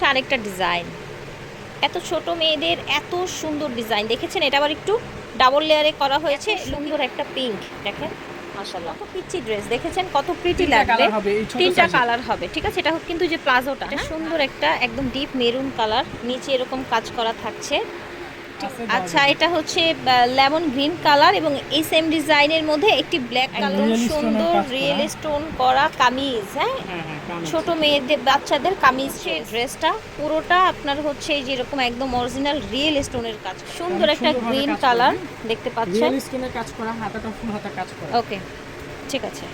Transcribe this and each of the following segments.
হচ্ছে আরেকটা ডিজাইন। এত ছোট মেয়েদের এত সুন্দর ডিজাইন। দেখেছেন? এটা আবার একটু ডাবল লেয়ারে করা হয়েছে। সুন্দর। একটা পিঙ্ক দেখেন? মাশাআল্লাহ। কত পিচ্ছি ড্রেস দেখেছেন? কত প্রিটি লাগবে। তিনটা কালার হবে ঠিক আছে? এটা কিন্তু যে প্লাজোটা সুন্দর একটা একদম ডিপ মেরুন কালার নিচে এরকম কাজ করা থাকছে। আচ্ছা এটা হচ্ছে লেমন গ্রিন কালার এবং এই সেম ডিজাইনের মধ্যে একটি ব্ল্যাক কালার সুন্দর রিয়েল স্টোন করা কামিজ হ্যাঁ? হ্যাঁ হ্যাঁ। ছোট মেয়েদের বাচ্চাদের কামিজ ড্রেসটা পুরোটা আপনার হচ্ছে যেরকম একদম অরিজিনাল রিয়েল স্টোনের কাজ সুন্দর একটা গ্রিন কালার। দেখতে পাচ্ছেন? রিয়েল স্টোনের কাজ করা হাতাটা ফুল হাতা কাজ করা। ওকে ঠিক আছে।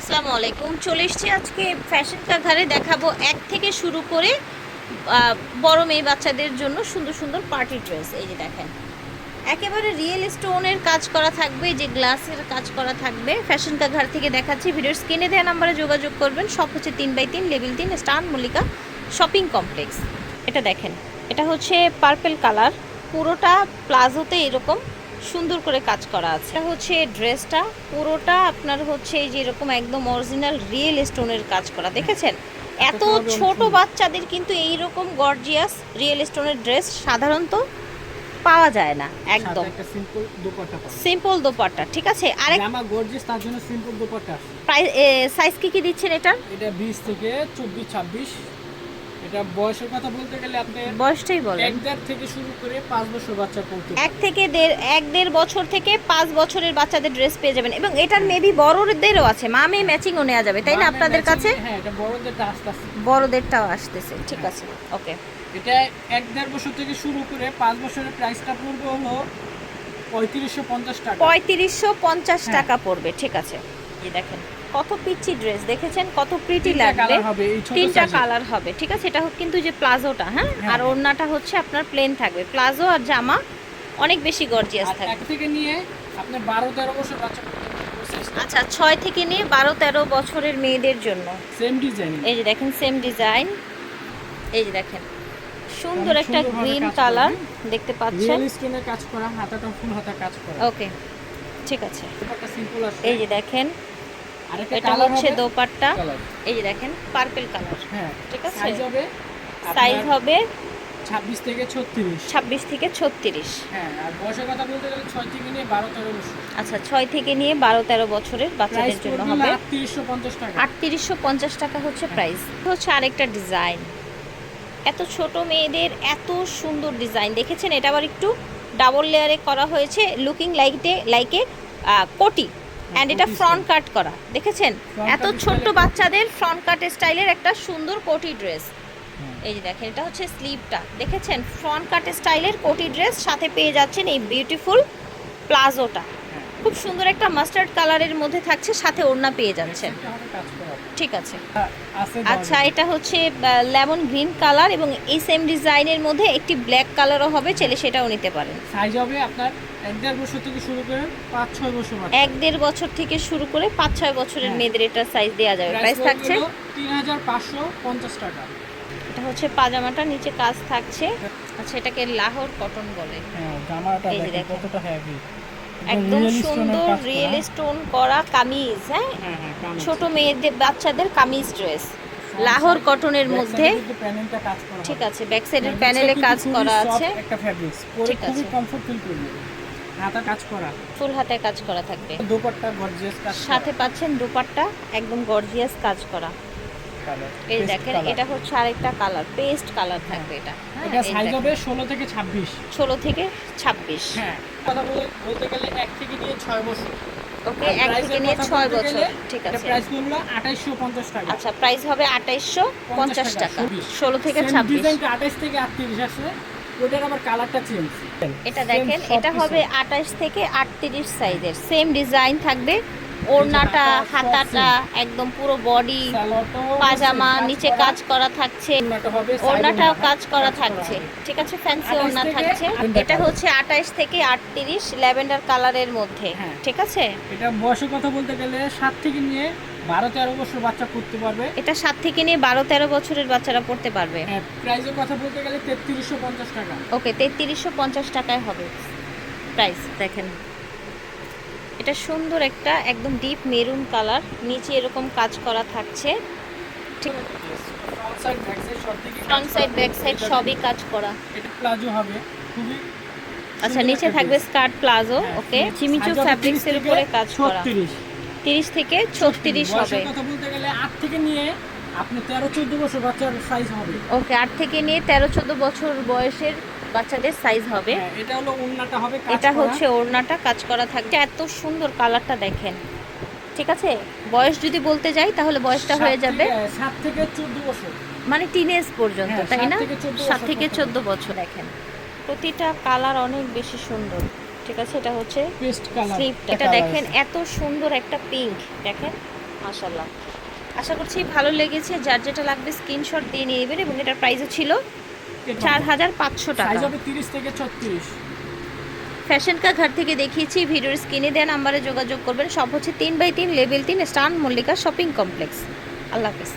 আসসালামু আলাইকুম চলে এসেছি আজকে ফ্যাশন কাঘারে দেখাবো এক থেকে শুরু করে বড় মেয়ে বাচ্চাদের জন্য সুন্দর সুন্দর পার্টি ড্রেস, এই যে দেখেন। একেবারে রিয়েল স্টোনের কাজ করা থাকবে যে গ্লাসের কাজ করা থাকবে। ফ্যাশন কাঘার থেকে দেখাচ্ছি, ভিডিওর স্ক্রিনে দেওয়া নাম্বারে যোগাযোগ করবেন। সব হচ্ছে তিন বাই তিন লেভেল তিন স্টার মল্লিকা শপিং কমপ্লেক্স এটা দেখেন, এটা হচ্ছে পার্পেল কালার পুরোটা প্লাজোতে এরকম সুন্দর করে কাজ করা আছে। এটা হচ্ছে ড্রেসটা। পুরোটা আপনার হচ্ছে এই যে এরকম একদম অরিজিনাল রিয়েল স্টোনের কাজ করা। দেখেছেন? এত ছোট বাচ্চাদের কিন্তু এই রকম গর্জিয়াস রিয়েল স্টোনের ড্রেস সাধারণত পাওয়া যায় না একদম। সিম্পল দুপাট্টা সিম্পল দোপাট্টা ঠিক আছে? আরেক জামা গর্জিয়াস তার জন্য সিম্পল দুপাট্টা। সাইজ কি কি দিচ্ছেন এটার? এটা 20 থেকে 24 26 এটা বয়সের কথা বলতে গেলে আপনি বয়সটাই বলেন। এক দেড় থেকে শুরু করে পাঁচ বছর বাচ্চা পড়তে এক থেকে দেড় এক দেড় বছর থেকে পাঁচ বছরের বাচ্চাদের ড্রেস পেয়ে যাবেন। এবং এটার মেবি বড়দেরও আছে মা মেয়ে ম্যাচিংও নেওয়া যাবে তাই না আপনাদের কাছে? হ্যাঁ এটা বড়দেরটা আস্তে আস্তে বড়দেরটাও আসতেছে ঠিক আছে ওকে এটা এক দেড় বছর থেকে শুরু করে পাঁচ বছরের প্রাইসটা পড়বে হলো পঁয়ত্রিশশো পঞ্চাশ টাকা। পঁয়ত্রিশশো পঞ্চাশ হ্যাঁ। টাকা পড়বে ঠিক আছে। এই দেখেন। কত পিচ্ছি ড্রেস দেখেছেন? কত প্রিটি লাগবে? তিনটা কালার হবে ঠিক আছে? এটা কিন্তু যে প্লাজোটা হ্যাঁ? হ্যাঁ, আর। ওড়নাটা হচ্ছে আপনার প্লেন থাকবে। প্লাজো আর জামা অনেক বেশি গর্জিয়াস থাকবে। এক থেকে নিয়ে আপনি বারো তেরো বছর বাচ্চা আচ্ছা ছয় থেকে নিয়ে বারো তেরো বছরের মেয়েদের জন্য। সেম ডিজাইন এই যে দেখেন সেম ডিজাইন এই যে দেখেন সুন্দর একটা গ্রিন কালার হ্যাঁ। দেখতে পাচ্ছেন। রিয়েল স্টোনের কাজ করা হাতাটা ফুল হাতা কাজ করা। ওকে ঠিক আছে। এই যে দেখেন এটা হচ্ছে দোপাট্টা। এই যে দেখেন পার্পল কালার হ্যাঁ ঠিক আছে। সাইজ হবে সাইজ হবে 26 থেকে 36 ছাব্বিশ থেকে ছত্রিশ। হ্যাঁ আর বয়সের কথা বলতে গেলে 6 থেকে নিয়ে 12 13 বছর। আচ্ছা ছয় থেকে নিয়ে বারো তেরো বছরের বাচ্চাদের জন্য হবে। 3850 টাকা। আটত্রিশশো পঞ্চাশ টাকা হচ্ছে প্রাইস হচ্ছে আরেকটা ডিজাইন এত ছোট মেয়েদের এত সুন্দর ডিজাইন দেখেছেন? এটা আবার একটু ডাবল লেয়ারে করা হয়েছে। লুকিং লাইটে লাইকে কোটি। অ্যান্ড এটা ফ্রন্ট কাট করা। দেখেছেন? এত ছোট্ট বাচ্চাদের ফ্রন্ট কাট স্টাইলের একটা সুন্দর কোটি ড্রেস এই যে দেখেন এটা হচ্ছে স্লিভটা দেখেছেন? ফ্রন্ট কাট স্টাইলের কোটি ড্রেস সাথে পেয়ে যাচ্ছেন এই বিউটিফুল প্লাজোটা খুব সুন্দর একটা মাস্টার্ড কালারের মধ্যে থাকছে সাথে ওড়না পেয়ে যাচ্ছেন ঠিক আছে। হ্যাঁ, আচ্ছা এটা হচ্ছে লেমন গ্রিন কালার এবং এই সেম ডিজাইনের মধ্যে একটি ব্ল্যাক কালারও হবে চাইলে সেটাও নিতে পারেন। সাইজ হবে আপনার এক দেড় বছর থেকে শুরু করে পাঁচ ছয় বছর এক দেড় বছর থেকে শুরু করে পাঁচ ছয় বছরের হ্যাঁ। মেয়েদের এটা সাইজ দেওয়া যাবে। প্রাইস থাকছে? তিন হাজার পাঁচশো পঞ্চাশ টাকা। এটা হচ্ছে পাজামাটা নিচে কাজ থাকছে। আচ্ছা এটাকে লাহোর কটন বলে। হ্যাঁ জামাটা। কতটা হেভি একদম সুন্দর রিয়েল স্টোন করা কামিজ হ্যাঁ? হ্যাঁ হ্যাঁ। ছোট মেয়েদের বাচ্চাদের কামিজ ড্রেস লাহোর কটনের মধ্যে। ঠিক আছে ব্যাক সাইডের প্যানেলে কাজ করা আছে। একটা ফ্যাব্রিক্স পরে খুবই। কমফোর্ট ফিল করবে হাতা কাজ করা। ফুল হাতে কাজ করা থাকবে। দোপাট্টা গর্জিয়াস কাজ সাথে পাচ্ছেন দুপাট্টা একদম গর্জিয়াস কাজ করা। এই দেখেন এটা হচ্ছে আরেকটা কালার পেস্ট কালার থাকবে এটা। হ্যাঁ, এটা সাইজ হবে ষোলো থেকে ছাব্বিশ। ষোলো থেকে ছাব্বিশ। হ্যাঁ কথা বলে- বলতে গেলে এক থেকে নিয়ে ছয় বছর। ওকে এক থেকে নিয়ে ছয় বছর ঠিক আছে। প্রাইস করল আঠাইশশো পঞ্চাশ টাকা। আচ্ছা প্রাইস হবে আঠাইশশো পঞ্চাশ টাকা ষোলো থেকে ছাব্বিশ। ডিজাইনটা আঠাইশ থেকে আটত্রিশ আছে ওটার আবার কালারটা চেঞ্জ এটা দেখেন এটা হবে আঠাশ থেকে আটত্রিশ সাইজের সেম ডিজাইন থাকবে ওড়নাটা হাতাটা একদম পুরো বডি পাজামা নিচে কাজ করা থাকছে। ওড়নাটাও কাজ করা থাকছে। ঠিক আছে ফ্যান্সি ওড়না থাকছে। এটা হচ্ছে আঠাইশ থেকে আটত্রিশ ল্যাভেন্ডার কালারের মধ্যে। হ্যাঁ। ঠিক আছে? এটা বয়সের কথা বলতে গেলে সাত থেকে নিয়ে বারো তেরো বছর বাচ্চা করতে পারবে। এটা সাত থেকে নিয়ে বারো তেরো বছরের বাচ্চারা পড়তে পারবে। হ্যাঁ প্রাইসের কথা বলতে গেলে তেত্রিশশো পঞ্চাশ টাকা। ওকে তেত্রিশশো পঞ্চাশ টাকায় হবে। প্রাইস দেখেন। এটা সুন্দর একটা একদম ডিপ মেরুন কালার নিচে এরকম কাজ করা থাকছে। ঠিক ফ্রন্ট সাইড ব্যাক সাইড সবই কাজ করা। এটা প্লাজো হবে খুবই আচ্ছা নিচে থাকবে স্কার্ট প্লাজো ওকে size চিমিচু ফ্যাব্রিক্স এর উপরে কাজ করা। 36 30 থেকে 36 হবে। কথা বলতে গেলে 8 থেকে নিয়ে আপনি 13 14 বছর বাচ্চার সাইজ হবে। ওকে আট থেকে নিয়ে তেরো চোদ্দ বছর বয়সের বাচ্চাদের সাইজ হবে। হ্যাঁ এটা হলো ওন্নাটা হবে এটা হচ্ছে ওড়নাটা কাজ করা থাকবে এত সুন্দর কালারটা দেখেন। ঠিক আছে? বয়স যদি বলতে যাই তাহলে বয়সটা হয়ে যাবে। থেকে- সাত থেকে 14 বছর। মানে টিনেজ পর্যন্ত হ্যাঁ, তাই না? থেকে 14 সাত বছর থেকে চোদ্দ বছর দেখেন। প্রতিটা কালার অনেক বেশি সুন্দর। ঠিক আছে? এটা হচ্ছে পেস্ট কালার স্লিপটা এটা দেখেন এত সুন্দর একটা পিঙ্ক দেখেন? মাশাল্লাহ আশা করছি ভালো লেগেছে। যার যেটা লাগবে স্ক্রিনশট দিয়ে নিয়ে নেবেন এবং এটার প্রাইসও ছিল চার হাজার পাঁচশো টাকা। তিরিশ 30 থেকে 36 ফ্যাশন কা ঘর থেকে দেখিয়েছি ভিডিওর স্ক্রিনে দেওয়া নাম্বারে যোগাযোগ করবেন। সব হচ্ছে তিন বাই তিন লেভেল তিন স্টান মল্লিকা শপিং কমপ্লেক্স। আল্লাহ হাফিজ।